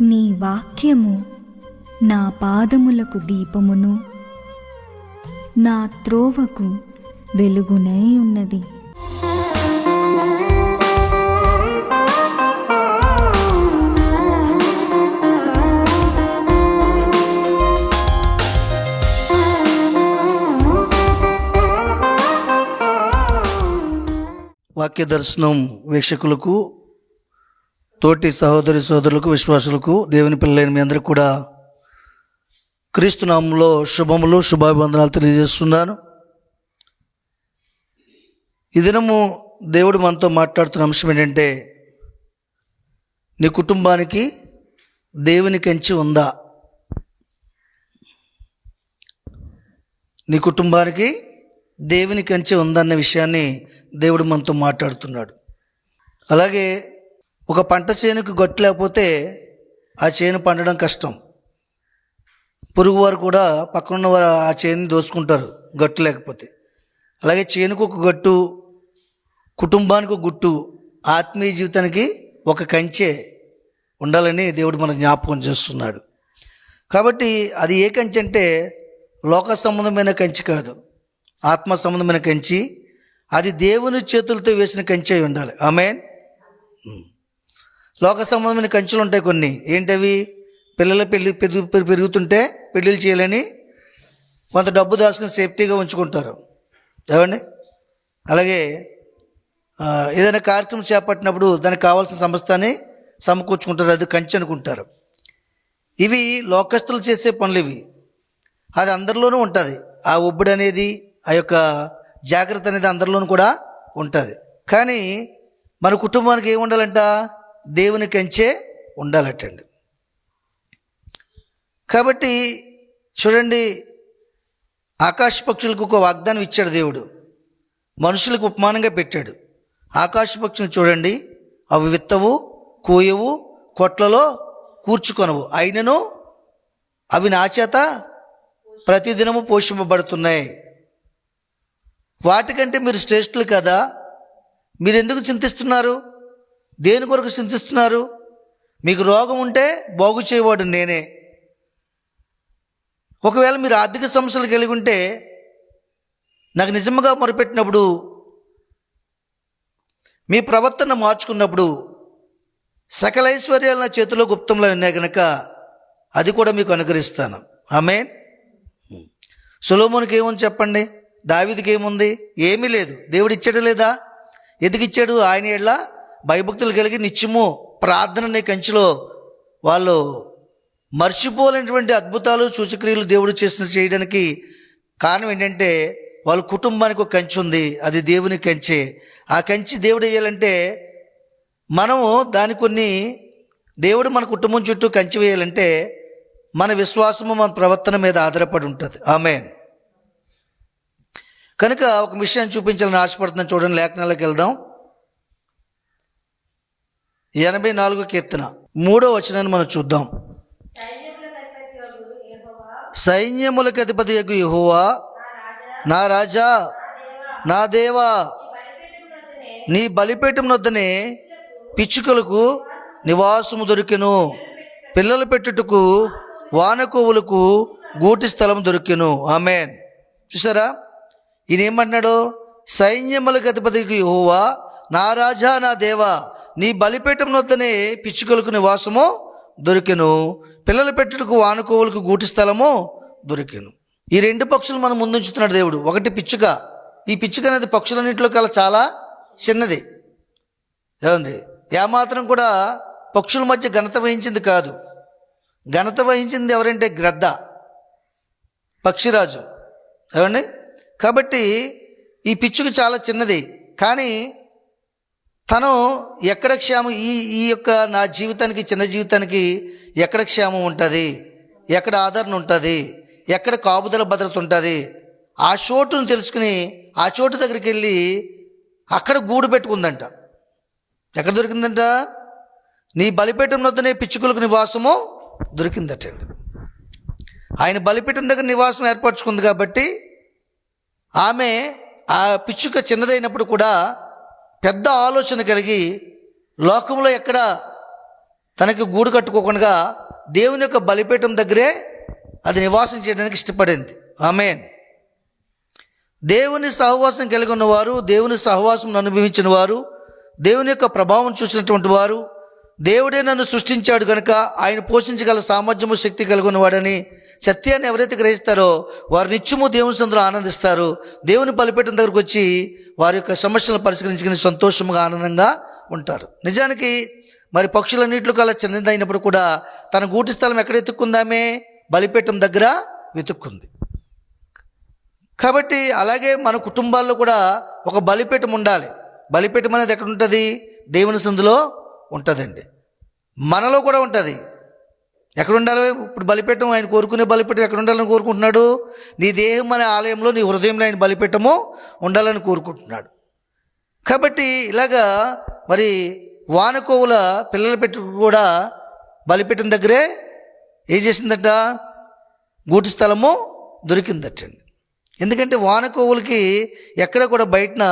నీ వాక్యము నా పాదములకు దీపమును నా త్రోవకు వెలుగునై ఉన్నది. వాక్య దర్శనం వీక్షకులకు తోటి సహోదరి సోదరులకు విశ్వాసులకు దేవుని పిల్లలైన మీ అందరికీ కూడా క్రీస్తునామంలో శుభములు శుభాభివందనాలు తెలియజేస్తున్నాను. ఈ దినము దేవుడు మనతో మాట్లాడుతున్న అంశం ఏంటంటే నీ కుటుంబానికి దేవుని కంచి ఉందా? నీ కుటుంబానికి దేవుని కంచె ఉందన్న విషయాన్ని దేవుడు మనతో మాట్లాడుతున్నాడు. అలాగే ఒక పంట చేనుకు గట్టు లేకపోతే ఆ చేను పండడం కష్టం. పురుగు వారు కూడా పక్కనున్న వారు ఆ చేనుని దోసుకుంటారు గట్టు లేకపోతే. అలాగే చేనుకు ఒక గట్టు కుటుంబానికి ఒక గుట్టు ఆత్మీయ జీవితానికి ఒక కంచె ఉండాలని దేవుడు మన జ్ఞాపకం చేస్తున్నాడు. కాబట్టి అది ఏ కంచె అంటే లోక సంబంధమైన కంచి కాదు ఆత్మ సంబంధమైన కంచి అది దేవుని చేతులతో వేసిన కంచె ఉండాలి. ఆమెన్? లోక సంబంధమైన కంచులు ఉంటాయి కొన్ని. ఏంటవి? పిల్లల పెళ్ళి పెరుగు పెరుగుతుంటే పెళ్ళిళ్ళు చేయాలని కొంత డబ్బు దాచుకుని సేఫ్టీగా ఉంచుకుంటారు. ఏమండి? అలాగే ఏదైనా కార్యక్రమం చేపట్టినప్పుడు దానికి కావాల్సిన సంస్థని సమకూర్చుకుంటారు. అది కంచి అనుకుంటారు. ఇవి లోకస్తులు చేసే పనులు ఇవి అది అందరిలోనూ ఉంటుంది. ఆ ఒబ్బుడు అనేది ఆ యొక్క జాగ్రత్త అనేది అందరిలోనూ కూడా ఉంటుంది. కానీ మన కుటుంబానికి ఏముండాలంట? ఉండాలంట దేవుని కంచే ఉండాలటండి. కాబట్టి చూడండి ఆకాశ పక్షులకు ఒక వాగ్దానం ఇచ్చాడు దేవుడు. మనుషులకు ఉపమానంగా పెట్టాడు. ఆకాశ పక్షులు చూడండి అవి విత్తవు కోయవు కొట్లలో కూర్చుకొనవు. అయినను అవి నా చేత ప్రతిదినము పోషింపబడుతున్నాయి. వాటికంటే మీరు శ్రేష్ఠులు కదా. మీరు ఎందుకు చింతిస్తున్నారు? దేని కొరకు చింతిస్తున్నారు? మీకు రోగం ఉంటే బాగు చేయవాడు నేనే. ఒకవేళ మీరు ఆర్థిక సమస్యలు కలిగి ఉంటే నాకు నిజంగా మొరపెట్టినప్పుడు మీ ప్రవర్తన మార్చుకున్నప్పుడు సకల ఐశ్వర్యాలు నా చేతిలో గుప్తంలో ఉన్నాయి కనుక అది కూడా మీకు అనుగ్రహిస్తాను. ఆమె సులోమునికి ఏముంది చెప్పండి? దావిదికి ఏముంది? ఏమీ లేదు. దేవుడు ఇచ్చాడు లేదా? ఎందుకు ఇచ్చాడు? ఆయన ఎడ్ల భయభక్తులు కలిగి నిత్యము ప్రార్థన అనే కంచిలో వాళ్ళు మర్చిపోలేనటువంటి అద్భుతాలు సూచక్రియలు దేవుడు చేసిన చేయడానికి కారణం ఏంటంటే వాళ్ళ కుటుంబానికి ఒక కంచి ఉంది. అది దేవుని కంచె. ఆ కంచి దేవుడు వేయాలంటే మనము దాని కొన్ని దేవుడు మన కుటుంబం చుట్టూ కంచి వేయాలంటే మన విశ్వాసము మన ప్రవర్తన మీద ఆధారపడి ఉంటుంది. ఆమె కనుక ఒక విషయాన్ని చూపించాలని ఆశపడుతున్నాను చూడండి లేఖనాలకు వెళ్దాం. ఎనభై నాలుగు కీర్తన. మూడో వచనాన్ని మనం చూద్దాం. సైన్యములకు అధిపతి యొక్క యెహోవా. నా రాజా నా దేవా నీ బలిపీఠం వద్దనే పిచ్చుకలకు నివాసము దొరికెను. పిల్లలు పెట్టుటకు వానకోవులకు గూటి స్థలం దొరికెను. ఆమెన్. చూసారా? ఈయన ఏమంటున్నాడు సైన్యములకు అధిపతికి యెహోవా. నా రాజా నా దేవా నీ బలిపీఠం వద్దనే పిచ్చుకలకు నివాసము దొరికెను. పిల్లలు పెట్టుటకు వానుకోవులకు గూటి స్థలము దొరికెను. ఈ రెండు పక్షులు మనం ముందుంచుతున్నాడు దేవుడు. ఒకటి పిచ్చుక. ఈ పిచ్చుక అనేది పక్షులన్నింటిలో కల చాలా చిన్నది. ఏమండి? ఏమాత్రం కూడా పక్షుల మధ్య ఘనత వహించింది కాదు. ఘనత వహించింది ఎవరంటే గ్రద్ద పక్షిరాజు. ఏమండి? కాబట్టి ఈ పిచ్చుక చాలా చిన్నది. కానీ తను ఎక్కడ క్షేమం ఈ ఈ యొక్క నా జీవితానికి చిన్న జీవితానికి ఎక్కడ క్షేమం ఉంటుంది? ఎక్కడ ఆదరణ ఉంటుంది? ఎక్కడ కాపుదల భద్రత ఉంటుంది? ఆ చోటును తెలుసుకుని ఆ చోటు దగ్గరికి వెళ్ళి అక్కడ గూడు పెట్టుకుందంట. ఎక్కడ దొరికిందంట? నీ బలిపీఠం వద్దనే పిచ్చుకులకు నివాసము దొరికిందటండి. ఆయన బలిపీఠం దగ్గర నివాసం ఏర్పరచుకుంది కాబట్టి ఆమె ఆ పిచ్చుక చిన్నదైనప్పుడు కూడా పెద్ద ఆలోచన కలిగి లోకంలో ఎక్కడ తనకి గూడు కట్టుకోకుండా దేవుని యొక్క బలిపీఠం దగ్గరే అది నివాసం చేయడానికి ఇష్టపడింది. ఆమెన్. దేవుని సహవాసం కలిగి ఉన్నవారు దేవుని సహవాసం అనుభవించిన వారు దేవుని యొక్క ప్రభావం చూసినటువంటి వారు దేవుడే నన్ను సృష్టించాడు కనుక ఆయన పోషించగల సామర్థ్యము శక్తి కలిగి ఉన్నవాడని సత్యాన్ని ఎవరైతే గ్రహిస్తారో వారు నిత్యము దేవుని సందులో ఆనందిస్తారు. దేవుని బలిపెట్టిన దగ్గరకు వచ్చి వారి యొక్క సమస్యలను పరిష్కరించుకుని సంతోషంగా ఆనందంగా ఉంటారు. నిజానికి మరి పక్షులన్నింటిలో కల్లా చెందిందైనప్పుడు కూడా తన గూటి స్థలం ఎక్కడ ఎత్తుక్కుందామే బలిపీఠం దగ్గర వెతుక్కుంది. కాబట్టి అలాగే మన కుటుంబాల్లో కూడా ఒక బలిపీఠం ఉండాలి. బలిపీఠం అనేది ఎక్కడ ఉంటుంది? దేవుని సందులో ఉంటుందండి. మనలో కూడా ఉంటుంది. ఎక్కడ ఉండాలి ఇప్పుడు బలిపీఠం ఆయన కోరుకునే బలిపీఠం ఎక్కడ ఉండాలని కోరుకుంటున్నాడు? నీ దేహం అనే ఆలయంలో నీ హృదయంలో ఆయన బలిపీఠము ఉండాలని కోరుకుంటున్నాడు. కాబట్టి ఇలాగా మరి వానకోవుల పిల్లల పెట్టు కూడా బలిపీఠం దగ్గరే ఏం చేసిందట? గూటి స్థలము దొరికిందటండి. ఎందుకంటే వానకోవులకి ఎక్కడ కూడా బయటన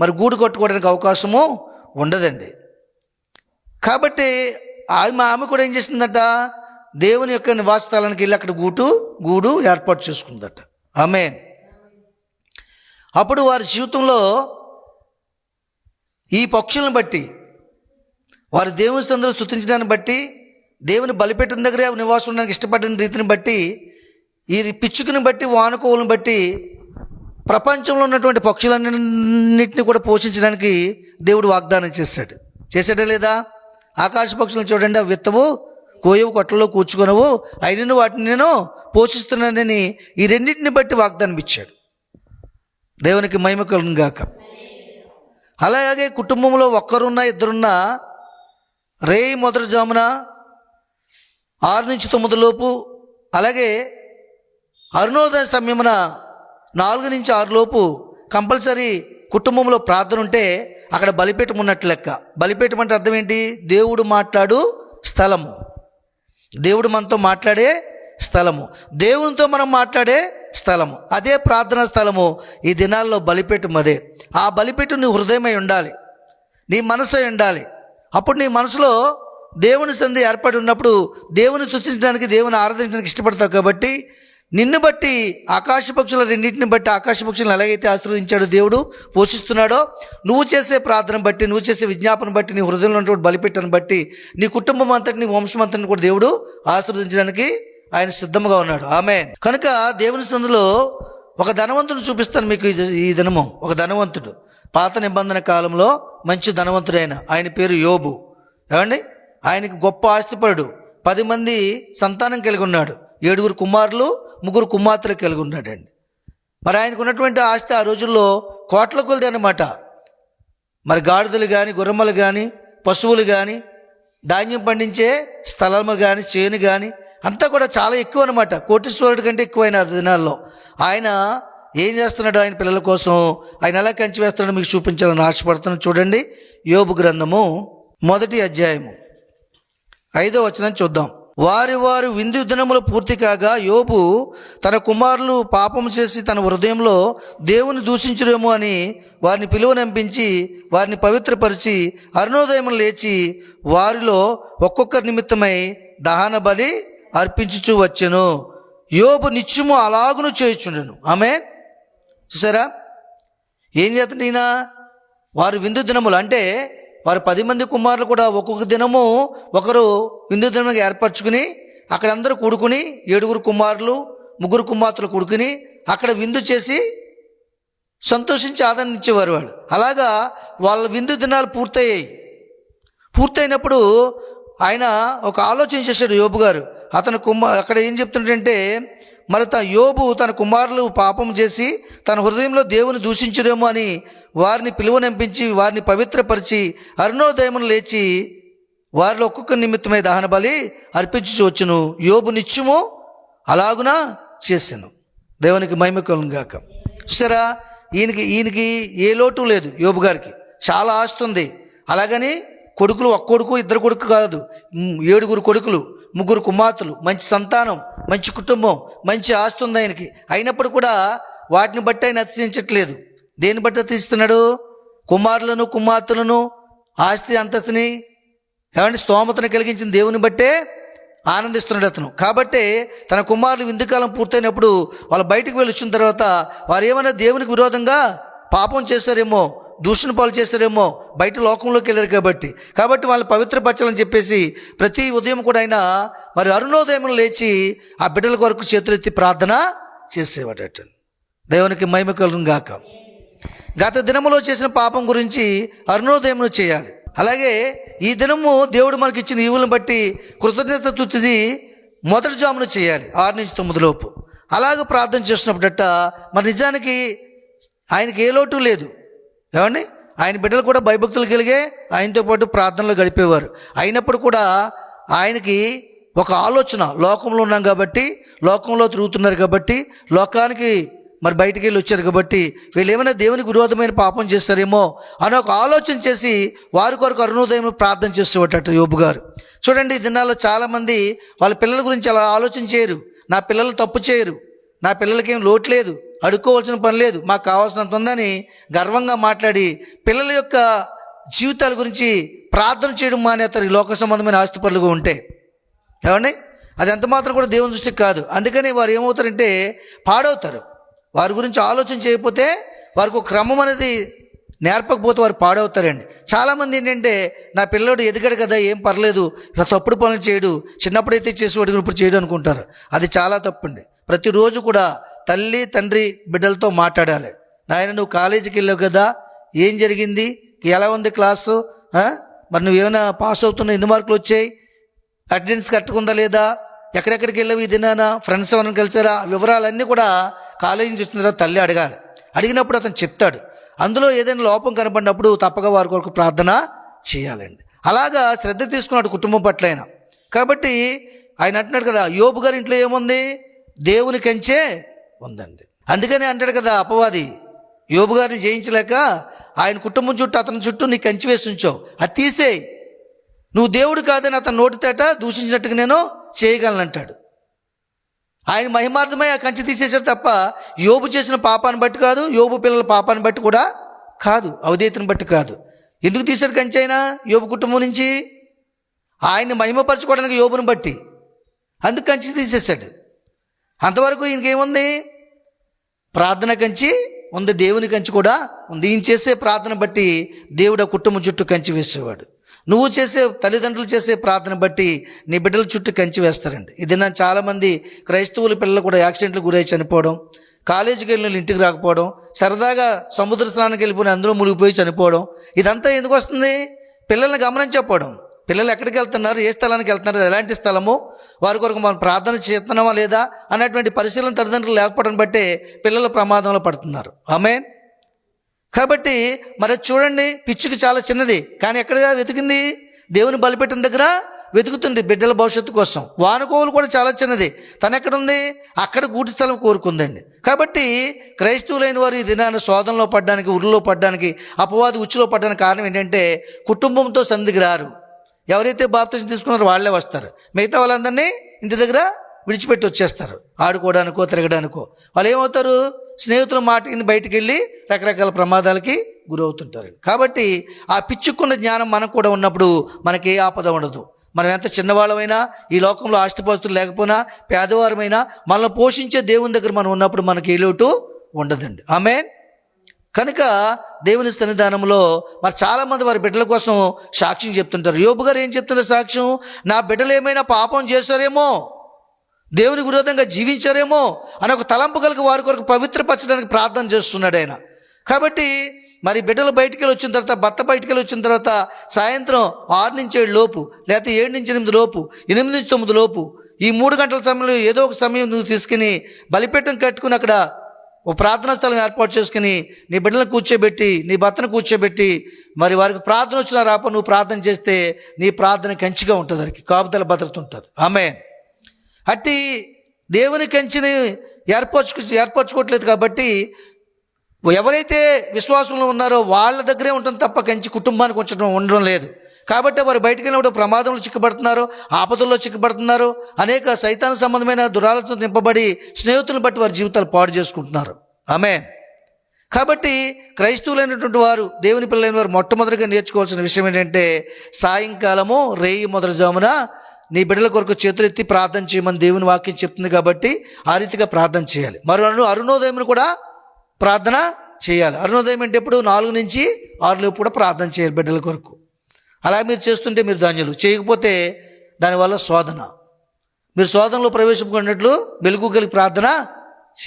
మరి గూడు కట్టుకోవడానికి అవకాశము ఉండదండి. కాబట్టి ఆమె ఆమె కూడా ఏం చేసిందట? దేవుని యొక్క నివాస స్థలానికి వెళ్ళి అక్కడ గూటు గూడు ఏర్పాటు చేసుకుందట. ఆమె అప్పుడు వారి జీవితంలో ఈ పక్షులను బట్టి వారు దేవుని సందరూ స్థుతించడాన్ని బట్టి దేవుని బలిపెట్టిన దగ్గరే నివాసం ఉండడానికి ఇష్టపడిన రీతిని బట్టి ఈ పిచ్చుకుని బట్టి వానుకోవులను బట్టి ప్రపంచంలో ఉన్నటువంటి పక్షులన్నింటినీ కూడా పోషించడానికి దేవుడు వాగ్దానం చేశాడు. చేశాడా లేదా? ఆకాశ పక్షులను చూడండి అవి విత్తవు కోయవు కొట్టలో కూర్చుకొనవు అయినను వాటిని నేను పోషిస్తున్నానని ఈ రెండింటిని బట్టి వాగ్దానం ఇచ్చాడు. దేవునికి మహిమ కలుగును గాక. అలాగే కుటుంబంలో ఒక్కరున్నా ఇద్దరున్నా రేయి మొదటి జామున ఆరు నుంచి తొమ్మిది లోపు అలాగే అరుణోదయ సమయమున నాలుగు నుంచి ఆరు లోపు కంపల్సరీ కుటుంబంలో ప్రార్థన ఉంటే అక్కడ బలిపీఠం ఉన్నట్లు లెక్క. బలిపీఠం అంటే అర్థం ఏంటి? దేవుడు మాట్లాడు స్థలము. దేవుడు మనతో మాట్లాడే స్థలము. దేవునితో మనం మాట్లాడే స్థలము. అదే ప్రార్థనా స్థలము ఈ దినాల్లో బలిపీఠం అదే. ఆ బలిపెట్టు నీ హృదయమై ఉండాలి. నీ మనసు ఉండాలి. అప్పుడు నీ మనసులో దేవుని సంధి ఏర్పడి ఉన్నప్పుడు దేవుని సృష్టించడానికి దేవుని ఆరాధించడానికి ఇష్టపడతావు కాబట్టి నిన్ను బట్టి ఆకాశ పక్షుల రెండింటిని బట్టి ఆకాశ పక్షులను ఎలాగైతే ఆశీర్వదించాడో దేవుడు పోషిస్తున్నాడో నువ్వు చేసే ప్రార్థన బట్టి నువ్వు చేసే విజ్ఞాపన బట్టి నీ హృదయంలో ఉన్నటువంటి బలిపెట్టను బట్టి నీ కుటుంబం అంతటి నీ వంశం అంతటిని కూడా దేవుడు ఆశీర్వదించడానికి ఆయన సిద్ధంగా ఉన్నాడు. ఆమె కనుక దేవుని సందులో ఒక ధనవంతుడు చూపిస్తాను మీకు ఈ దినము. ఒక ధనవంతుడు. పాత నిబంధన కాలంలో మంచి ధనవంతుడైన ఆయన పేరు యోబు. ఏమండి? ఆయనకి గొప్ప ఆస్తిపరుడు. పది మంది సంతానం కలిగి ఉన్నాడు. ఏడుగురు కుమారులు ముగ్గురు కుమార్తెలు కలిగి ఉన్నాడండి. మరి ఆయనకు ఉన్నటువంటి ఆస్తి ఆ రోజుల్లో కోట్ల కొలది అనమాట మరి గాడిదలు కానీ గుర్రమ్మలు కానీ పశువులు కానీ ధాన్యం పండించే స్థలములు కానీ చేను కానీ అంతా కూడా చాలా ఎక్కువ అనమాట కోటీశ్వరుడి కంటే ఎక్కువైన దినాల్లో. ఆయన ఏం చేస్తున్నాడు? ఆయన పిల్లల కోసం ఆయన ఎలా కంచి వేస్తున్నాడో మీకు చూపించాలని ఆశపడుతున్నాను. చూడండి. యోబు గ్రంథము మొదటి అధ్యాయము. ఐదో వచనం చూద్దాం. వారి వారు విందు దినములు పూర్తి కాగా యోబు తన కుమారులు పాపం చేసి తన హృదయంలో దేవుని దూషించురేమో అని వారిని పిలువనంపించి వారిని పవిత్రపరిచి అరుణోదయం లేచి వారిలో ఒక్కొక్కరి నిమిత్తమై దహన బలి అర్పించుచూ వచ్చెను. యోబు నిత్యము అలాగును చేయుచుండెను. ఆమె చూసారా? ఏం చేత ఈయన? వారు విందు దినములు అంటే వారు పది మంది కుమారులు కూడా ఒక్కొక్క దినము ఒకరు విందు దినముగా ఏర్పరచుకుని అక్కడ అందరూ కూడుకుని ఏడుగురు కుమారులు ముగ్గురు కుమార్తెలు కూడుకుని అక్కడ విందు చేసి సంతోషించి ఆనందించేవారు వాళ్ళు. అలాగా వాళ్ళ విందు దినాలు పూర్తయ్యాయి. పూర్తయినప్పుడు ఆయన ఒక ఆలోచన చేశాడు యోబు గారు. అతను కుమార్ అక్కడ ఏం చెప్తుంటే మరి తన యోబు తన కుమారులు పాపం చేసి తన హృదయంలో దేవుని దూషించడేమో అని వారిని పిలువనంపించి వారిని పవిత్రపరిచి అరుణోదయమును లేచి వారిలో ఒక్కొక్క నిమిత్తమై దహన బలి అర్పించి వచ్చును. యోబు నిత్యము అలాగునా చేశాను దేవునికి మహిమ గాక. చూసారా ఈయనకి ఈయనకి ఏ లోటు లేదు యోబు గారికి. చాలా ఆస్తి ఉంది. అలాగని కొడుకులు ఒక్క కొడుకు ఇద్దరు కొడుకు కాదు. ఏడుగురు కొడుకులు ముగ్గురు కుమార్తెలు మంచి సంతానం మంచి కుటుంబం మంచి ఆస్తి ఉంది ఆయనకి. అయినప్పుడు కూడా వాటిని బట్టి ఆయన అతిశించట్లేదు దేని బట్టి తీస్తున్నాడు? కుమారులను కుమార్తెలను ఆస్తి అంతస్తుని ఏమంటే స్తోమతను కలిగించిన దేవుని బట్టే ఆనందిస్తున్నాడు అతను. కాబట్టి తన కుమారులు విందుకాలం పూర్తయినప్పుడు వాళ్ళు బయటకు వెళ్ళి వచ్చిన తర్వాత వారు ఏమైనా దేవునికి విరోధంగా పాపం చేశారేమో దూషణ పాలు చేశారేమో బయట లోకంలోకి వెళ్ళారు కాబట్టి. కాబట్టి వాళ్ళు పవిత్రపరచాలని చెప్పేసి ప్రతి ఉదయం కూడా ఆయన మరి అరుణోదయం లేచి ఆ బిడ్డల కొరకు చేతులెత్తి ప్రార్థన చేసేవాడట. దేవునికి మహిమ కలుగును గాక. గత దినములో చేసిన పాపం గురించి అరుణోదయమును చేయాలి. అలాగే ఈ దినము దేవుడు మనకి ఇచ్చిన ఈవులను బట్టి కృతజ్ఞత తుతిది మొదటి జామున చేయాలి ఆరు నుంచి తొమ్మిది లోపు. అలాగే ప్రార్థన చేసినప్పుడట మరి నిజానికి ఆయనకి ఏ లోటు లేదు. ఏమండి? ఆయన బిడ్డలు కూడా భయభక్తులు కలిగే ఆయనతో పాటు ప్రార్థనలు గడిపేవారు. అయినప్పుడు కూడా ఆయనకి ఒక ఆలోచన లోకంలో ఉన్నాం కాబట్టి లోకంలో తిరుగుతున్నారు కాబట్టి లోకానికి మరి బయటికి వెళ్ళి వచ్చారు కాబట్టి వీళ్ళు ఏమైనా దేవునికి విరోధమైన పాపం చేస్తారేమో అని ఒక ఆలోచన చేసి వారి కొరకు అరుణోదయం ప్రార్థన చేసేవాటట యోబు గారు. చూడండి ఈ దినాల్లో చాలామంది వాళ్ళ పిల్లల గురించి అలా ఆలోచన చేయరు. నా పిల్లలు తప్పు చేయరు. నా పిల్లలకి లోటు లేదు. అడుక్కోవాల్సిన పని లేదు. మాకు కావాల్సినంత ఉందని గర్వంగా మాట్లాడి పిల్లల యొక్క జీవితాల గురించి ప్రార్థన చేయడం మానేస్తారు. ఈ లోక సంబంధమైన ఆస్తిపరులుగా ఉంటే. ఏమండి? అది ఎంత మాత్రం కూడా దేవుని దృష్టికి కాదు. అందుకని వారు ఏమవుతారంటే పాడవుతారు. వారి గురించి ఆలోచన చేయకపోతే వారికి ఒక క్రమం అనేది నేర్పకపోతే వారు పాడవుతారండి. చాలామంది ఏంటంటే నా పిల్లోడు ఎదిగాడు కదా ఏం పర్లేదు తప్పుడు పనులు చేయడు చిన్నప్పుడైతే చేసేవాడు ఇప్పుడు చేయడు అనుకుంటారు. అది చాలా తప్పండి. ప్రతిరోజు కూడా తల్లి తండ్రి బిడ్డలతో మాట్లాడాలి. నాయన నువ్వు కాలేజీకి వెళ్ళావు కదా ఏం జరిగింది? ఎలా ఉంది క్లాసు? మరి మరి నువ్వేమైనా పాస్ అవుతున్నా ఎన్ని మార్కులు వచ్చాయి? అటెండెన్స్ కట్టుకుందా లేదా? ఎక్కడెక్కడికి వెళ్ళావు ఈ దినాన? ఫ్రెండ్స్ ఎవరైనా కలిసారా? వివరాలన్నీ కూడా కాలేజీ నుంచి వచ్చిన తర్వాత తల్లి అడగాలి. అడిగినప్పుడు అతను చెప్తాడు. అందులో ఏదైనా లోపం కనబడినప్పుడు తప్పక వారి కొరకు ప్రార్థన చేయాలండి. అలాగా శ్రద్ధ తీసుకున్నాడు కుటుంబం పట్ల ఆయన కాబట్టి ఆయన అంటున్నాడు కదా యోబు గారి ఇంట్లో ఏముంది? దేవుని కంచే ఉందండి. అందుకని అంటాడు కదా అపవాది యోబు గారిని జయించలేక ఆయన కుటుంబం చుట్టూ అతని చుట్టూ నీ కంచి వేసి ఉంచావు. అది తీసేయి. నువ్వు దేవుడు కాదని అతను నోటితేట దూషించినట్టుగా నేను చేయగలనంటాడు ఆయన మహిమార్థమై ఆ కంచి తీసేశారు తప్ప యోబు చేసిన పాపాన్ని బట్టి కాదు యోబు పిల్లల పాపాన్ని బట్టి కూడా కాదు అవధేతను బట్టి కాదు. ఎందుకు తీశాడు కంచె అయినా యోబు కుటుంబం నుంచి ఆయన్ని మహిమపరచుకోవడానికి యోబుని బట్టి. అందుకు కంచి తీసేశాడు. అంతవరకు ఈయనకేముంది ప్రార్థన కంచి ఉంది దేవుని కంచి కూడా ఉంది. ఈయన చేసే ప్రార్థన బట్టి దేవుడు ఆ కుటుంబం చుట్టూ కంచి వేసేవాడు. నువ్వు చేసే తల్లిదండ్రులు చేసే ప్రార్థన బట్టి నీ బిడ్డల చుట్టూ కంచి వేస్తారండి. ఇది నా చాలామంది క్రైస్తవుల పిల్లలు కూడా యాక్సిడెంట్లు గురై చనిపోవడం కాలేజీకి వెళ్ళిన వాళ్ళు ఇంటికి రాకపోవడం సరదాగా సముద్ర స్నానానికి వెళ్ళిపోయిన అందులో మునిగిపోయి చనిపోవడం ఇదంతా ఎందుకు వస్తుంది? పిల్లల్ని గమనించకపోవడం. పిల్లలు ఎక్కడికి వెళ్తున్నారు? ఏ స్థలానికి వెళ్తున్నారు? ఎలాంటి స్థలము? వారి కొరకు మనం ప్రార్థన చేస్తున్నామా లేదా? అన్నటువంటి పరిశీలన తల్లిదండ్రులు లేకపోవడం బట్టే పిల్లలు ప్రమాదంలో పడుతున్నారు. ఆమెన్. కాబట్టి మరి చూడండి పిచ్చుకి చాలా చిన్నది. కానీ ఎక్కడ వెతికింది? దేవుని బలిపెట్టిన దగ్గర వెతుకుతుంది బిడ్డల భవిష్యత్తు కోసం. వానుకోవులు కూడా చాలా చిన్నది. తను ఎక్కడుంది? అక్కడ గూటి స్థలం కోరుకుందండి. కాబట్టి క్రైస్తవులైన వారు ఈ దినాన్ని శోధనలో పడ్డానికి ఉరిలో పడ్డానికి అపవాది ఉచ్చులో పడ్డానికి కారణం ఏంటంటే కుటుంబంతో సంధికి రారు. ఎవరైతే బాప్తిజం తీసుకున్నారో వాళ్ళే వస్తారు. మిగతా వాళ్ళందరినీ ఇంటి దగ్గర విడిచిపెట్టి వచ్చేస్తారు. ఆడుకోవడానికో తిరగడానికో. వాళ్ళు ఏమవుతారు? స్నేహితుల మాట బయటికి వెళ్ళి రకరకాల ప్రమాదాలకి గురవుతుంటారు. కాబట్టి ఆ పిచ్చుకున్న జ్ఞానం మనకు కూడా ఉన్నప్పుడు మనకి ఏ ఆపద ఉండదు. మనం ఎంత చిన్నవాళ్ళమైనా ఈ లోకంలో ఆస్తిపాస్తులు లేకపోయినా పేదవారమైనా మనల్ని పోషించే దేవుని దగ్గర మనం ఉన్నప్పుడు మనకి ఏ లోటు ఉండదండి. ఆమె కనుక దేవుని సన్నిధానంలో మరి చాలామంది వారి బిడ్డల కోసం సాక్ష్యం చెప్తుంటారు. యోబు గారు ఏం చెప్తున్నారు సాక్ష్యం? నా బిడ్డలు ఏమైనా పాపం చేశారేమో? దేవునికి విరోధంగా జీవించారేమో అని ఒక తలంపు కలిగి వారి కొరకు పవిత్రపరచడానికి ప్రార్థన చేస్తున్నాడు ఆయన. కాబట్టి మరి బిడ్డలు బయటికి వెళ్ళి వచ్చిన తర్వాత భర్త బయటికి వెళ్ళి వచ్చిన తర్వాత సాయంత్రం ఆరు నుంచి ఏడు లోపు లేకపోతే ఏడు నుంచి ఎనిమిది లోపు ఎనిమిది నుంచి తొమ్మిది లోపు ఈ మూడు గంటల సమయంలో ఏదో ఒక సమయం నువ్వు తీసుకుని బలిపీఠం కట్టుకుని అక్కడ ఓ ప్రార్థనా స్థలం ఏర్పాటు చేసుకుని నీ బిడ్డలను కూర్చోబెట్టి నీ భర్తను కూర్చోబెట్టి మరి వారికి ప్రార్థన వచ్చిన రాప నువ్వు ప్రార్థన చేస్తే నీ ప్రార్థన కంచిగా ఉంటుంది వారికి కాపుదల భద్రత ఉంటుంది. ఆమె అట్టి దేవుని కంచిని ఏర్పరచుకు ఏర్పరచుకోవట్లేదు కాబట్టి ఎవరైతే విశ్వాసంలో ఉన్నారో వాళ్ళ దగ్గరే ఉంటుంది తప్ప కంచి కుటుంబానికి ఉంచడం ఉండడం లేదు. కాబట్టి వారు బయటికి వెళ్ళినప్పుడు ప్రమాదంలో చిక్కుబడుతున్నారు ఆపదల్లో చిక్కుబడుతున్నారు అనేక సైతాన సంబంధమైన దురాలతో నింపబడి స్నేహితులను బట్టి వారి జీవితాలు పాడు చేసుకుంటున్నారు. ఆమె కాబట్టి క్రైస్తవులైనటువంటి వారు దేవుని పిల్లలైన వారు మొట్టమొదటిగా నేర్చుకోవాల్సిన విషయం ఏంటంటే సాయంకాలము రేయి మొదటి జామున నీ బిడ్డల కొరకు చేతులెత్తి ప్రార్థన చేయమని దేవుని వాక్యం చెప్తుంది కాబట్టి ఆ రీతిగా ప్రార్థన చేయాలి. మరో అరుణోదయం కూడా ప్రార్థన చేయాలి. అరుణోదయం అంటే ఎప్పుడు? నాలుగు నుంచి ఆరులో కూడా ప్రార్థన చేయాలి బిడ్డల కొరకు. అలా మీరు చేస్తుంటే మీరు ధాన్యులు. చేయకపోతే దానివల్ల శోధన. మీరు శోధనలో ప్రవేశించుకున్నట్లు మెలుగు కలిగి ప్రార్థన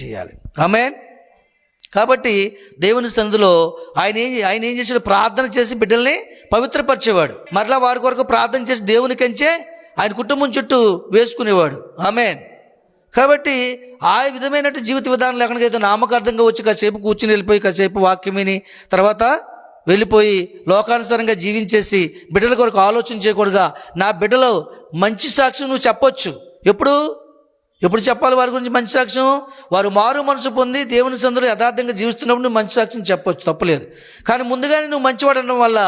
చేయాలి. ఆమెన్. కాబట్టి దేవుని సన్నిధిలో ఆయన ఏం ఆయన ఏం చేసాడు ప్రార్థన చేసి బిడ్డల్ని పవిత్రపరిచేవాడు. మరలా వారి కొరకు ప్రార్థన చేసి దేవుని కంచే ఆయన కుటుంబం చుట్టూ వేసుకునేవాడు. ఆమెన్. కాబట్టి ఆ విధమైన జీవిత విధానం లేకుండా నామకార్థంగా వచ్చి కాసేపు కూర్చుని వెళ్ళిపోయి కాసేపు వాక్యం విని తర్వాత వెళ్ళిపోయి లోకానుసారంగా జీవించేసి బిడ్డల కొరకు ఆలోచన చేయకూడదుగా. నా బిడ్డలో మంచి సాక్ష్యం నువ్వు చెప్పొచ్చు. ఎప్పుడు? ఎప్పుడు చెప్పాలి వారి గురించి మంచి సాక్ష్యం? వారు మారు మనసు పొంది దేవుని సందులో యథార్థంగా జీవిస్తున్నప్పుడు నువ్వు మంచి సాక్ష్యం చెప్పొచ్చు తప్పలేదు. కానీ ముందుగానే నువ్వు మంచివాడు అనడం వల్ల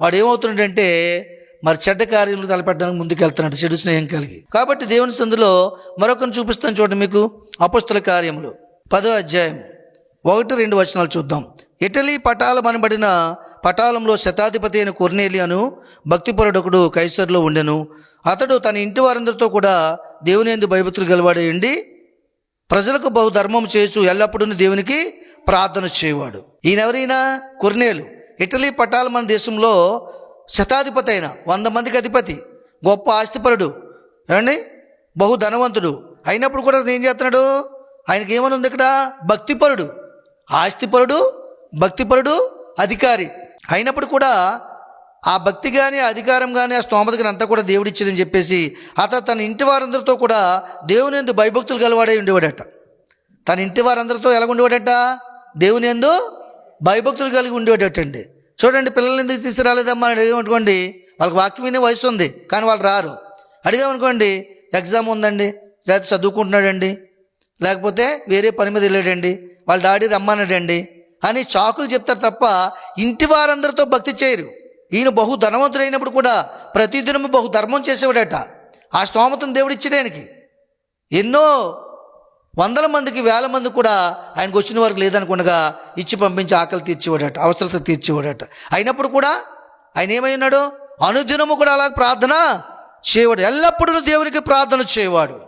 వాడు ఏమవుతున్నాడంటే మరి చెడ్డ కార్యములు తలపెట్టడానికి ముందుకెళ్తున్నాడు చెడు స్నేహం కలిగి. కాబట్టి దేవుని సందులో మరొకరిని చూపిస్తాను చూడండి మీకు అపస్తుల కార్యములు. పదో అధ్యాయం. ఒకటి రెండు వచనాలు చూద్దాం. ఇటలీ పటాలమనబడిన పటాలంలో శతాధిపతి అయిన కొర్నేలియను భక్తిపరుడొకడు కైసర్లో ఉండెను. అతడు తన ఇంటి వారందరితో కూడా దేవుని ఎందు భయభక్తులు గలవాడై ప్రజలకు బహు ధర్మం చేయొచ్చు ఎల్లప్పుడూ దేవునికి ప్రార్థన చేయవాడు. ఈయనెవరైనా? కొర్నేలు. ఇటలీ పటాలు మన దేశంలో శతాధిపతి అయిన వంద మందికి అధిపతి గొప్ప ఆస్తిపరుడు ఏమండి? బహు ధనవంతుడు అయినప్పుడు కూడా ఏం చేస్తున్నాడు? ఆయనకి ఏమని ఉంది ఇక్కడ? భక్తిపరుడు. ఆస్తిపరుడు భక్తిపరుడు అధికారి. అయినప్పుడు కూడా ఆ భక్తి కానీ అధికారం కానీ ఆ స్తోమత కానీ అంతా కూడా దేవుడిచ్చిందని చెప్పేసి అతను తన ఇంటి వారందరితో కూడా దేవుని ఎందు భయభక్తులు గలవాడై ఉండేవాడట. తన ఇంటి వారందరితో ఎలా ఉండేవాడట దేవుని ఎందు భయభక్తులు కలిగి ఉండేవాడటండి. చూడండి పిల్లల్ని ఎందుకు తీసుకురాలేదమ్మా అని అడిగామనుకోండి వాళ్ళకి వాక్యం వినే వయసు ఉంది కానీ వాళ్ళు రారు. అడిగామనుకోండి ఎగ్జామ్ ఉందండి లేకపోతే చదువుకుంటున్నాడండి లేకపోతే వేరే పని మీద వెళ్ళాడండి వాళ్ళ డాడీ రమ్మన్నాడండి అని చాకులు చెప్తారు తప్ప ఇంటి వారందరితో భక్తి చేయరు. ఈయన బహు ధనవంతుడైనప్పుడు కూడా ప్రతిదినము బహు ధర్మం చేసేవాడట. ఆ స్తోమతను దేవుడిచ్చేదానికి ఎన్నో వందల మందికి వేల మంది కూడా ఆయనకు వచ్చిన వారికి లేదనుకుండగా ఇచ్చి పంపించి ఆకలి తీర్చివాడట అవసరత తీర్చేవాడట. అయినప్పుడు కూడా ఆయన ఏమై ఉన్నాడు? అనుదినము కూడా అలా ప్రార్థన చేయవాడు. ఎల్లప్పుడూ దేవునికి ప్రార్థన చేయవాడు.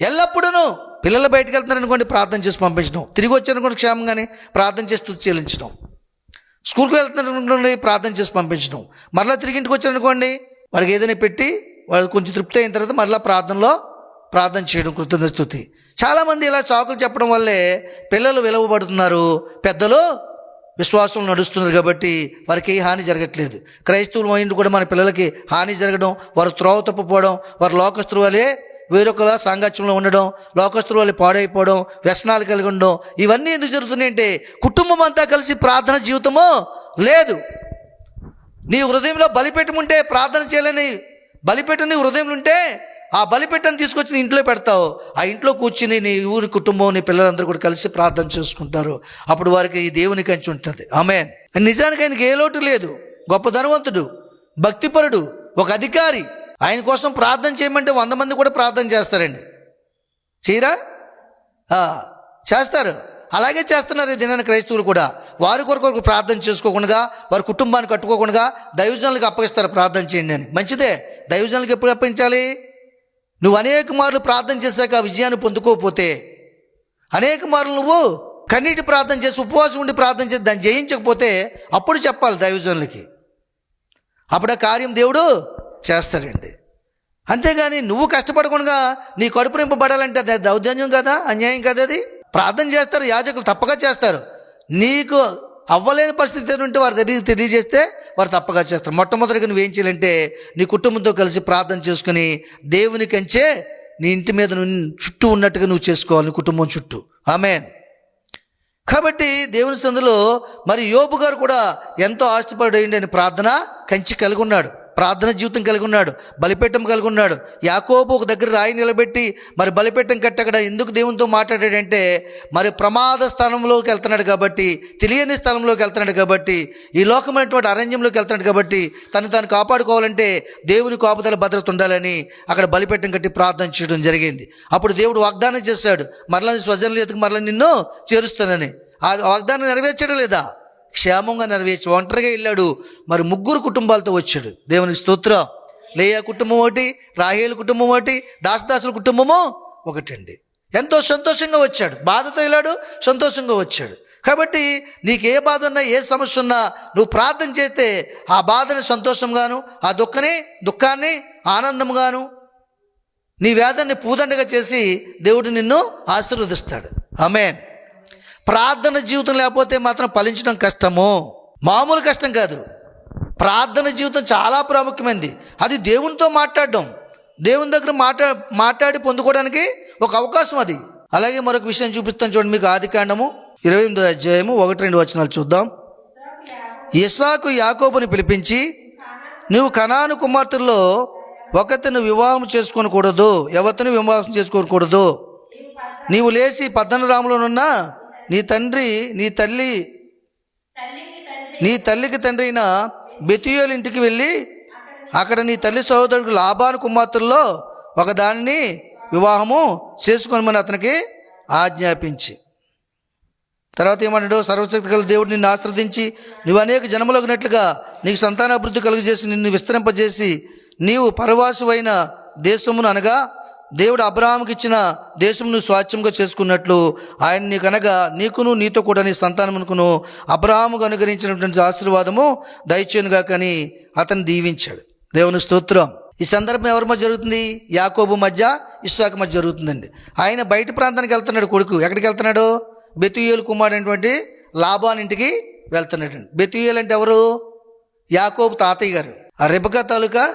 ఎల్లప్పుడూ పిల్లలు బయటకు వెళ్తున్నారనుకోండి ప్రార్థన చేసి పంపించడం. తిరిగి వచ్చారనుకోండి క్షేమంగానే ప్రార్థన చేసి తుది చెల్లించడం. స్కూల్కి వెళ్తున్నారనుకోండి ప్రార్థన చేసి పంపించడం. మరలా తిరిగి ఇంటికి వచ్చారనుకోండి వాడికి ఏదైనా పెట్టి వాడు కొంచెం తృప్తి అయిన తర్వాత మరలా ప్రార్థనలో ప్రార్థన చేయడం కృతజ్ఞ స్థుతి. చాలామంది ఇలా చాకులు చెప్పడం వల్లే పిల్లలు విలువబడుతున్నారు. పెద్దలు విశ్వాసం నడుస్తున్నారు కాబట్టి వారికి ఏ హాని జరగట్లేదు. క్రైస్తవుల మైండ్ కూడా మన పిల్లలకి హాని జరగడం వారు త్రోవ తప్పిపోవడం వారు లోకస్తుల వలె వేరొకల సాంగత్యంలో ఉండడం లోకస్తుల వల్ల పాడైపోవడం వ్యసనాలు కలిగి ఉండడం ఇవన్నీ ఎందుకు జరుగుతున్నాయంటే కుటుంబం అంతా కలిసి ప్రార్థన జీవితము లేదు. నీ హృదయంలో బలిపెట్టం ఉంటే ప్రార్థన చేయలేని బలిపెట్టు నీ హృదయంలో ఉంటే ఆ బలిపెట్టను తీసుకొచ్చి నీ ఇంట్లో పెడతావు. ఆ ఇంట్లో కూర్చుని నీ ఊరి కుటుంబం నీ పిల్లలందరూ కూడా కలిసి ప్రార్థన చేసుకుంటారు. అప్పుడు వారికి ఈ దేవుని కంచి ఉంటుంది. ఆమె నిజానికి ఆయనకి ఏ లోటు లేదు. గొప్ప ధనవంతుడు భక్తిపరుడు ఒక అధికారి. ఆయన కోసం ప్రార్థన చేయమంటే వంద మంది కూడా ప్రార్థన చేస్తారండి. చేయరా? చేస్తారు. అలాగే చేస్తున్నారు ఈ దినాన్ని క్రైస్తవులు కూడా. వారి కొరకు వరకు ప్రార్థన చేసుకోకుండా వారి కుటుంబాన్ని కట్టుకోకుండా దైవజనులకు అప్పగిస్తారు ప్రార్థన చేయండి అని. మంచిదే. దైవజనులకు ఎప్పుడు అప్పగించాలి? నువ్వు అనేక మార్లు ప్రార్థన చేశాక ఆ విజయాన్ని పొందుకోకపోతే అనేక మార్లు నువ్వు కన్నీటి ప్రార్థన చేసి ఉపవాసం ఉండి ప్రార్థన చేసి దాన్ని జయించకపోతే అప్పుడు చెప్పాలి దైవజనులకి. అప్పుడు ఆ కార్యం దేవుడు చేస్తాడండి. అంతేగాని నువ్వు కష్టపడకుండా నీ కడుపు నింపబడాలంటే అది దౌర్జన్యం కదా అన్యాయం కదా అది? ప్రార్థన చేస్తారు యాజకులు తప్పగా చేస్తారు. నీకు అవ్వలేని పరిస్థితి ఉంటే వారు తెలియ తెలియజేస్తే వారు తప్పగా చేస్తారు. మొట్టమొదటిగా నువ్వేం చేయాలంటే నీ కుటుంబంతో కలిసి ప్రార్థన చేసుకుని దేవుని కంచే నీ ఇంటి మీద నువ్వు చుట్టూ ఉన్నట్టుగా నువ్వు చేసుకోవాలి నీ కుటుంబం చుట్టూ. ఆమెన్. కాబట్టి దేవుని సందులో మరి యోబు గారు కూడా ఎంతో ఆస్తిపడి ప్రార్థన కంచి కలిగి ఉన్నాడు. ప్రార్థన జీవితం కలిగి ఉన్నాడు బలిపీఠం కలిగి ఉన్నాడు. యాకోబు ఒక దగ్గర రాయి నిలబెట్టి మరి బలిపీఠం కట్టి అక్కడ ఎందుకు దేవునితో మాట్లాడాడంటే మరి ప్రమాద స్థలంలోకి వెళ్తున్నాడు కాబట్టి తెలియని స్థలంలోకి వెళ్తున్నాడు కాబట్టి ఈ లోకమైనటువంటి అరణ్యంలోకి వెళ్తున్నాడు కాబట్టి తను తాను కాపాడుకోవాలంటే దేవుని కాపుదల భద్రత ఉండాలని అక్కడ బలిపీఠం కట్టి ప్రార్థన చేయడం జరిగింది. అప్పుడు దేవుడు వాగ్దానం చేశాడు మరలా నీ ఎదుగు మరలా నిన్ను చేరుస్తానని. ఆ వాగ్దానం నెరవేర్చడం లేదా? క్షేమంగా నెరవేర్చి. ఒంటరిగా వెళ్ళాడు. మరి ముగ్గురు కుటుంబాలతో వచ్చాడు. దేవుని స్తోత్రం. లేయా కుటుంబం ఒకటి రాహేలు కుటుంబం ఒకటి దాసదాసుల కుటుంబము ఒకటండి. ఎంతో సంతోషంగా వచ్చాడు. బాధతో వెళ్ళాడు సంతోషంగా వచ్చాడు. కాబట్టి నీకు ఏ బాధ ఉన్నా ఏ సమస్య ఉన్నా నువ్వు ప్రార్థన చేస్తే ఆ బాధని సంతోషంగాను ఆ దుఃఖని దుఃఖాన్ని ఆనందంగాను నీ వేదాన్ని పూదండగా చేసి దేవుడు నిన్ను ఆశీర్వదిస్తాడు. అమేన్ ప్రార్థన జీవితం లేకపోతే మాత్రం ఫలించడం కష్టము. మామూలు కష్టం కాదు. ప్రార్థన జీవితం చాలా ప్రాముఖ్యమైనది అది దేవునితో మాట్లాడడం. దేవుని దగ్గర మాట్లా మాట్లాడి పొందుకోవడానికి ఒక అవకాశం అది. అలాగే మరొక విషయం చూపిస్తాను చూడండి మీకు ఆది కాండము ఇరవై ఎనిమిదో అధ్యాయము ఒకటి రెండు వచనాలు చూద్దాం. ఇసాకు యాకోబుని పిలిపించి నువ్వు కనాను కుమార్తెల్లో ఒకతను వివాహం చేసుకోనకూడదు. ఎవరిని వివాహం చేసుకోకూడదు. నీవు లేచి పద్దనరాములోనున్న నీ తండ్రి నీ తల్లి నీ తల్లికి తండ్రి అయిన బెతియోల ఇంటికి వెళ్ళి అక్కడ నీ తల్లి సహోదరుడికి లాభాను కుమార్తెల్లో ఒక దానిని వివాహము చేసుకోమని అతనికి ఆజ్ఞాపించి. తర్వాత ఏమన్నాడు సర్వశక్తి కల దేవుడు నిన్ను ఆశ్రదించి నువ్వు అనేక జన్మలగినట్లుగా నీకు సంతానాభివృద్ధి కలుగజేసి నిన్ను విస్తరింపజేసి నీవు పరవాసువైన దేశమును అనగా దేవుడు అబ్రహాంకి ఇచ్చిన దేశమును స్వాచ్యంగా చేసుకున్నట్లు ఆయన కనగా నీకును నీతో కూడా నీ సంతానమునకును అబ్రహాముకు అనుగ్రహించినటువంటి ఆశీర్వాదము దయచేనుగా కానీ అతను దీవించాడు. దేవుని స్తోత్రం. ఈ సందర్భం ఎవరి మధ్య జరుగుతుంది? యాకోబు మధ్య ఇస్సాకు మధ్య జరుగుతుందండి. ఆయన బయట ప్రాంతానికి వెళ్తున్నాడు కొడుకు. ఎక్కడికి వెళ్తున్నాడు? బెతుయేలు కుమారుడైనటువంటి లాభాన్ ఇంటికి వెళ్తున్నాడు. బెతుయేలు అంటే ఎవరు? యాకోబు తాతయ్య గారు. ఆ రిబకా తాలూకా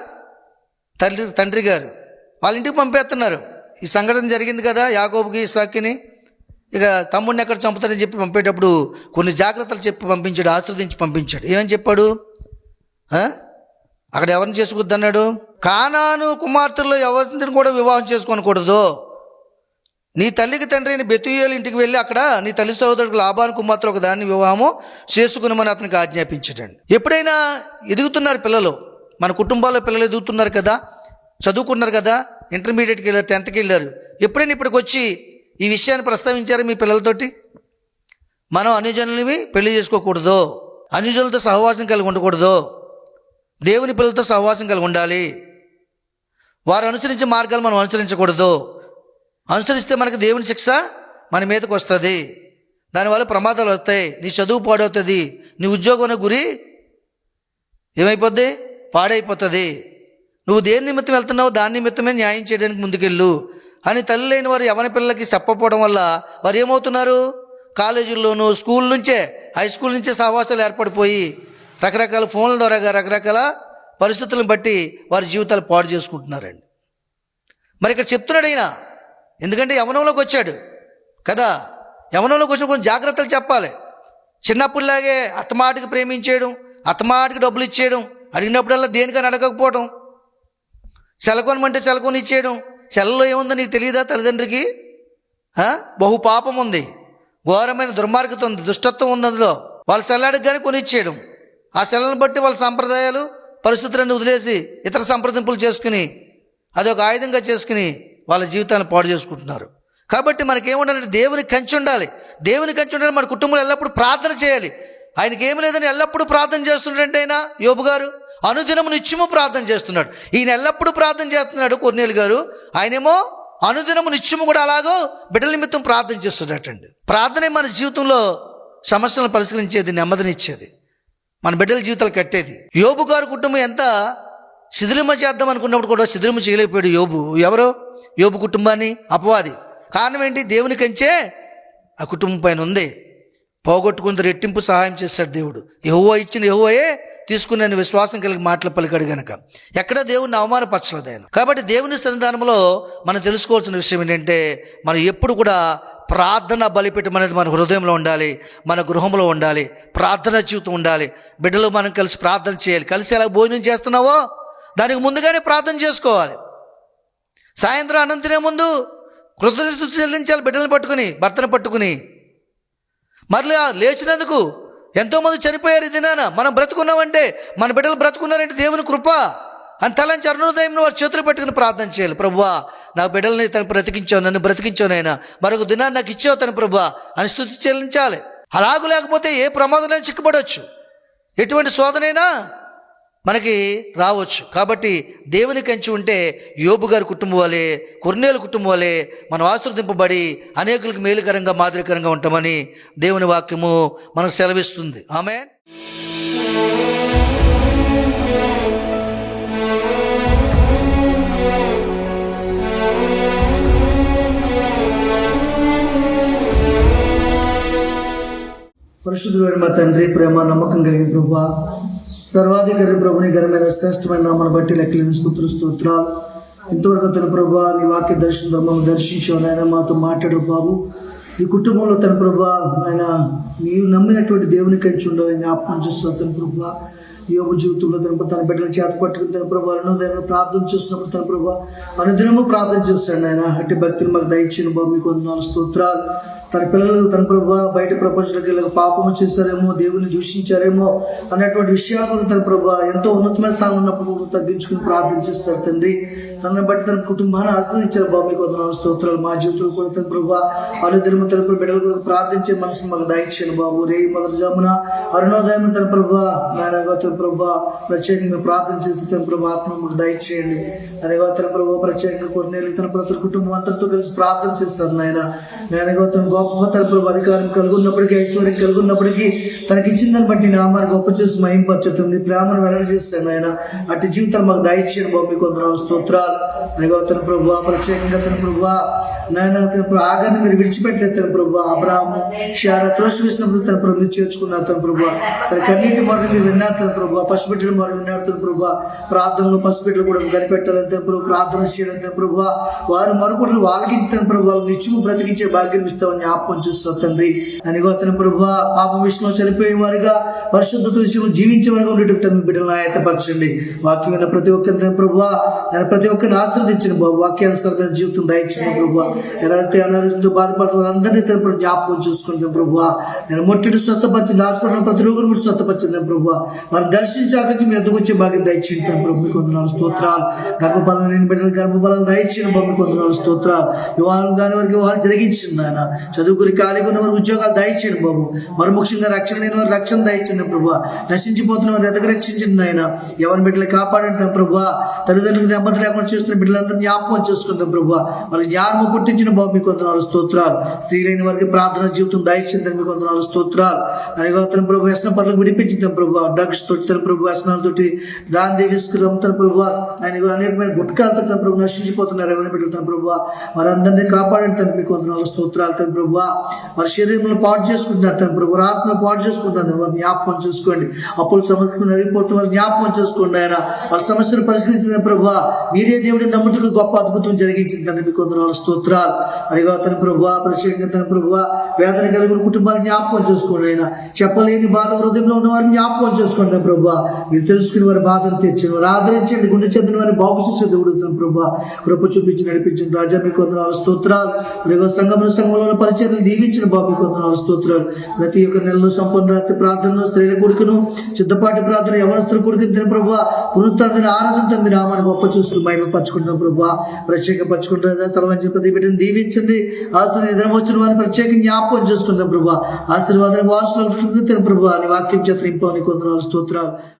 తండ్రి తండ్రి గారు. వాళ్ళ ఇంటికి పంపేస్తున్నారు. ఈ సంఘటన జరిగింది కదా యాకోబుకి సాకిని ఇక తమ్ముడిని ఎక్కడ చంపుతారని చెప్పి పంపేటప్పుడు కొన్ని జాగ్రత్తలు చెప్పి పంపించాడు ఆశ్రదించి పంపించాడు. ఏమని చెప్పాడు? అక్కడ ఎవరిని చేసుకుద్దన్నాడు? కానాను కుమార్తెల్లో ఎవరిని కూడా వివాహం చేసుకోనకూడదు. నీ తల్లికి తండ్రి అయిన బెతుయేలు ఇంటికి వెళ్ళి అక్కడ నీ తల్లి సహోదరుడికి లాభానికి కుమార్తె ఒక దాన్ని వివాహము చేసుకునమని అతనికి ఆజ్ఞాపించాడండి. ఎప్పుడైనా ఎదుగుతున్నారు పిల్లలు మన కుటుంబాల్లో పిల్లలు ఎదుగుతున్నారు కదా చదువుకున్నారు కదా ఇంటర్మీడియట్కి వెళ్ళారు టెన్త్కి వెళ్ళారు. ఎప్పుడైనా ఇప్పటికి వచ్చి ఈ విషయాన్ని ప్రస్తావించారు మీ పిల్లలతోటి? మనం అన్యజనులవి పెళ్ళి చేసుకోకూడదు. అన్యజనులతో సహవాసం కలిగి ఉండకూడదు. దేవుని పిల్లలతో సహవాసం కలిగి ఉండాలి. వారు అనుసరించే మార్గాలు మనం అనుసరించకూడదు. అనుసరిస్తే మనకు దేవుని శిక్ష మన మీదకు వస్తుంది. దానివల్ల ప్రమాదాలు వస్తాయి. నీ చదువు పాడవుతుంది. నీ ఉద్యోగం గురి ఏమైపోద్ది? పాడైపోతుంది. నువ్వు దేని నిమిత్తం వెళ్తున్నావు దాని నిమిత్తమే న్యాయం చేయడానికి ముందుకెళ్ళు. అని తల్లి లేని వారు ఎవరి పిల్లలకి చెప్పకపోవడం వల్ల వారు ఏమవుతున్నారు? కాలేజీల్లోనూ స్కూల్ నుంచే హై స్కూల్ నుంచే సహవాసాలు ఏర్పడిపోయి రకరకాల ఫోన్ల ద్వారా రకరకాల పరిస్థితులను బట్టి వారి జీవితాలు పాడు చేసుకుంటున్నారండి. మరి ఇక్కడ చెప్తున్నాడు అయినా ఎందుకంటే యవనంలోకి వచ్చాడు. కదా? యవనంలోకి వచ్చిన కొన్ని జాగ్రత్తలు చెప్పాలి. చిన్నప్పుడులాగే అత్తమాటికి ప్రేమించేయడం అత్తమాటికి డబ్బులు ఇచ్చేయడం అడిగినప్పుడల్లా దేనికని అడగకపోవడం సెలకొనమంటే సెలకొని ఇచ్చేయడం సెలలో ఏముందో నీకు తెలియదా తల్లిదండ్రికి? బహు పాపం ఉంది. ఘోరమైన దుర్మార్గత ఉంది దుష్టత్వం ఉంది అందులో. వాళ్ళ సెల్లాడికి కానీ కొనిచ్చేయడం. ఆ సెల్లను బట్టి వాళ్ళ సంప్రదాయాలు పరిస్థితులన్నీ వదిలేసి ఇతర సంప్రదింపులు చేసుకుని అదొక ఆయుధంగా చేసుకుని వాళ్ళ జీవితాన్ని పాడు చేసుకుంటున్నారు. కాబట్టి మనకేముండాలంటే దేవుని కంచి ఉండాలి. దేవుని కంచి ఉండాలి మన కుటుంబంలో ఎల్లప్పుడూ ప్రార్థన చేయాలి. ఆయనకి ఏమి లేదని ఎల్లప్పుడూ ప్రార్థన చేస్తుండే ఆయన యోబు గారు? అనుదినము నిత్యము ప్రార్థన చేస్తున్నాడు. ఈయన ఎల్లప్పుడూ ప్రార్థన చేస్తున్నాడు కొన్నేళ్ళు గారు. ఆయనేమో అనుదినము నిత్యము కూడా అలాగో బిడ్డల నిమిత్తం ప్రార్థన చేస్తున్నట్టండి ప్రార్థనే మన జీవితంలో సమస్యలను పరిష్కరించేది నెమ్మదినిచ్చేది. మన బిడ్డల జీవితాలు కట్టేది. యోబు గారి కుటుంబం ఎంత శిథిలిమ చేద్దాం అనుకున్నప్పుడు కూడా శిథిలిమ చేయలేకపోయాడు యోబు. ఎవరు? యోబు కుటుంబాన్ని అపవాది. కారణం ఏంటి? దేవుని కంచే ఆ కుటుంబం పైన ఉంది. పోగొట్టుకున్న రెట్టింపు సహాయం చేశాడు దేవుడు. యహోవా ఇచ్చిన యహోవయే తీసుకునే విశ్వాసం కలిగి మాటలు పలికాడు గనక. ఎక్కడ దేవుని అవమానపరచలేదు ఆయన. కాబట్టి దేవుని సన్నిధానంలో మనం తెలుసుకోవాల్సిన విషయం ఏంటంటే మనం ఎప్పుడు కూడా ప్రార్థన బలిపీఠం అనేది మన హృదయంలో ఉండాలి మన గృహంలో ఉండాలి ప్రార్థన జీవితం ఉండాలి. బిడ్డలు మనం కలిసి ప్రార్థన చేయాలి. కలిసి ఎలా భోజనం చేస్తున్నావో? దానికి ముందుగానే ప్రార్థన చేసుకోవాలి. సాయంత్రం అన్నం తినే ముందు కృతజ్ఞత చెల్లించాలి బిడ్డలను పట్టుకుని భర్తను పట్టుకుని. మరలా లేచినందుకు ఎంతోమంది చనిపోయారు ఈ దినాన. మనం బ్రతుకున్నామంటే మన బిడ్డలు బ్రతుకున్నారంటే? దేవుని కృప. అని తలంచి అరుణోదయం వారు చేతులు పెట్టుకుని ప్రార్థన చేయాలి. ప్రభువా నా బిడ్డల్ని తను బ్రతికించావు నన్ను బ్రతికించావు నాయన. మరొక దినాన్ని నాకు ఇచ్చావు తను ప్రభువా అని స్థుతి చెల్లించాలి. అలాగు లేకపోతే ఏ ప్రమాదంలో చిక్కుపడవచ్చు ఎటువంటి శోధనైనా మనకి రావచ్చు. కాబట్టి దేవుని కంచి ఉంటే యోబు గారి కుటుంబం వలె కొర్నేలు కుటుంబం వలె మనం ఆశ్రదింపబడి అనేకులకు మేలుకరంగా మాదిరికరంగా ఉంటామని దేవుని వాక్యము మనకు సెలవిస్తుంది. ఆమె పరిశుద్ధులైన మా తండ్రి ప్రేమ నమ్మకం కలిగిన ప్రభు సర్వాధికారి ప్రభుని ఘనమైన శ్రేష్టమైన నామను బట్టి లెక్కలేని స్థుతులు స్తోత్రాలు. ఇంతవరకు తన ప్రభు నీ వాక్య దర్శన మమ్మల్ని దర్శించావు నాయన మాతో మాట్లాడు బాబు. ఈ కుటుంబంలో తన ప్రభు ఆయన నీవు నమ్మినటువంటి దేవుని కంచి ఉండాలని జ్ఞాపకం చేస్తావు తన ప్రభు. యోగ జీవితంలో తన తన బిడ్డలు చేత పట్టుకుని తన ప్రభు అనుదయం ప్రార్థన చేస్తున్నప్పుడు తన ప్రభు అనుదినము ప్రార్థన చేస్తాడు ఆయన అట్టి భక్తిని మాకు దయచిన బాబు మీకు వందనాలు స్తోత్రాలు. తన పిల్లలు తన ప్రభు బయట ప్రపంచంలోకి వెళ్ళక పాపము చేశారేమో దేవుని దూషించారేమో విషయాలు విషయాలను తన ప్రభు ఎంతో ఉన్నతమైన స్థానంలో ఉన్నప్పుడు తగ్గించుకుని ప్రార్థన చేస్తారు తండ్రి. తనని బట్టి తన కుటుంబాన్ని ఆశ్రయించారు బాబు మీకు వందనాలు స్తోత్రాలు. మా జీవితంలో కూడా తన ప్రభు అనుదినము తన బిడ్డల కొరకు ప్రార్థించే మనసు మాకు దయచేయండి బాబు. రే మొదటి జామున అరుణోదయం తన ప్రభు నాయనగా తన ప్రభు ప్రత్యేకంగా ప్రార్థన చేసి తన ప్రభు ఆత్మ మాకు దయచేయండి. అనేగా తన ప్రభు ప్రత్యేకంగా కొన్ని తన ప్రతి కుటుంబం అంతటితో కలిసి ప్రార్థన చేస్తారు నాయన. నేనగా తన గొప్ప తన ప్రభు అధికారం కలిగి ఉన్నప్పటికీ ఐశ్వర్యం కలిగి ఉన్నప్పటికీ తనకి ఇచ్చిన దాన్ని బట్టి నామాన్ని గొప్ప చూసి మహింపచ్చుతుంది ప్రేమను వెల్లడి చేస్తాను ఆయన. అట్టి జీవితాలు మాకు దయచేయడం బాబు. మీకు వందనాలు స్తోత్రాలు. అనిగో తన ప్రభు ప్రత్యేకంగా తన ప్రభు. నాయన తన ఆగాన్ని మీరు విడిచిపెట్టలేదు తన ప్రభు. అబ్రాహ్ము షార త్రోసివేసినప్పుడు తన ప్రభు చేర్చుకున్నారు తన ప్రభు. తన కన్నీటి మొరలు మీరు విన్నారు తన ప్రభు. పసిబిడ్డల మొర విన్నారు తన ప్రభు. ప్రార్థనలో పసిబిడ్డలు కూడా కనిపెట్టాలని తన ప్రభు. ప్రార్థన చేయాలని తన ప్రభు. వారు మరొకటి వాళ్ళకించి తన ప్రభు. వాళ్ళు నిత్యము బ్రతికించే భాగ్యం ఇస్తామని జ్ఞాపకం చూస్తావు తండ్రి. అనిగో అతని ప్రభు పాప విషయంలో చనిపోయే వారిగా పరిశుద్ధత విషయంలో జీవించే వారిగా ఉండేటట్టు బిడ్డలను ఆయతపరచండి. వాక్యమైన ప్రతి ఒక్కరిని ప్రభు నేను ప్రతి ఒక్కరిని ఆస్వాదించిన బాబు. వాక్యానుసరమైన జీవితం దయచిన ప్రభు ఎవరైతే అనారోగ్యంతో బాధపడుతున్న అందరినీ తన జ్ఞాపకం చూసుకుంటాం ప్రభు నేను మొట్టటి స్వస్థపరిచింది హాస్పిటల్ ప్రతి రోగులు కూడా స్వస్థపరిచింది ప్రభు వారు దర్శించాక మీ ఎందుకు వచ్చే భాగ్యం దయచేయండి ప్రభు. మీకు వందనాలు స్తోత్రాలు. గర్భఫలం నేను బిడ్డలు గర్భఫలం దయచిన ప్రభు. మీకు వందనాలు స్తోత్రాలు. వివాహం కాని వారికి వివాహాలు జరిగించింది ఆయన చదువుకుని ఖాళీగా ఉన్న వారికి ఉద్యోగాలు దయచేయండి బాబు. మరి ముఖ్యంగా రక్షణ లేని వారు రక్షణ దయచింది ప్రభా నశించిపోతున్న వారు ఎదగ రక్షించండి ఆయన ఎవరి బిడ్డలు కాపాడంటాం ప్రభా తల్లిదండ్రులకు నెమ్మది లేకుండా చేస్తున్న బిడ్డలందరినీ జ్ఞాపకం చేసుకుంటాం ప్రభా మరి జ్ఞానము పుట్టించిన బాబు మీకు వందనాలు స్తోత్రాలు. స్త్రీలైన వారికి ప్రార్థన జీవితం దయచిందని మీకు వందనాలు స్తోత్రాలు. అనిగోత్తరం ప్రభు వ్యసన పనులకు విడిపించింది ప్రభు డ్రగ్స్ తోటి తన ప్రభు వ్యసనాలతోటి గాంధీ విస్కరం తన ప్రభు ఆయన అనేకమైన గుట్కాలతో తన ప్రభు. నశించిపోతున్నారు ఎవరిని బిడ్డలు తన ప్రభు వారందరినీ కాపాడండి మీకు వందనాలు స్తోత్రాలు తన ప్రభు. వారి శరీరంలో పాటు చేసుకుంటున్నారు ప్రభు. వారి ఆత్మ పాటు చేసుకుంటాను వారు జ్ఞాపకం చేసుకోండి. అప్పులు సమస్యలు నలిగిపోతే వారు జ్ఞాపకం చేసుకోండి ఆయన. వాళ్ళ సమస్యలు పరిశీలించిన ప్రభు మీరే దేవుడిని నమ్ముటకు గొప్ప అద్భుతం జరిగించింది తండ్రి. మీకు వందనాలు స్తోత్రాలు. అరిగా తన ప్రభు ప్రత్యేకంగా తన ప్రభు వేదన కలిగిన కుటుంబాన్ని జ్ఞాపకం చేసుకోండి ఆయన. చెప్పలేని బాధ హృదయంలో ఉన్న వారిని జ్ఞాపకం చేసుకోండి నా ప్రభు మీరు తెలుసుకుని వారి బాధను తెచ్చిన వారు ఆదరించండి. గుండె చెందిన వారిని బాగు చేసే దేవుడు తన ప్రభు కృప చూపించి నడిపించిన రాజా. మీకు వందనాలు స్తోత్రాలు. మరియు సంగమ సంఘంలో పరిచయం దీవించిన బాబు మీకు స్తోత్రాలు. ప్రతి ఒక్క నెలలో సంపూర్ణ రాత్రి ప్రార్థనలు స్త్రీల కొడుకును సిద్ధపాటి ప్రార్థన ఎవరిస్తున్న కొడుకు తిన ప్రభు పునరుత్థాన ఆరాధనతో మీరు ఆమెను గొప్ప చూస్తూ మహిమ పరచుకుంటున్నాం ప్రభు ప్రత్యేక పరచుకుంటారు తలవంచి ప్రతి బిడ్డను దీవించండి ఆస్తులు నిద్ర వచ్చిన వారిని ప్రత్యేక జ్ఞాపకం చేసుకుందాం ప్రభు ఆశీర్వాదానికి వారసులు ప్రభు అని వాక్యం చేత నింపని కొందరు స్తోత్రాలు.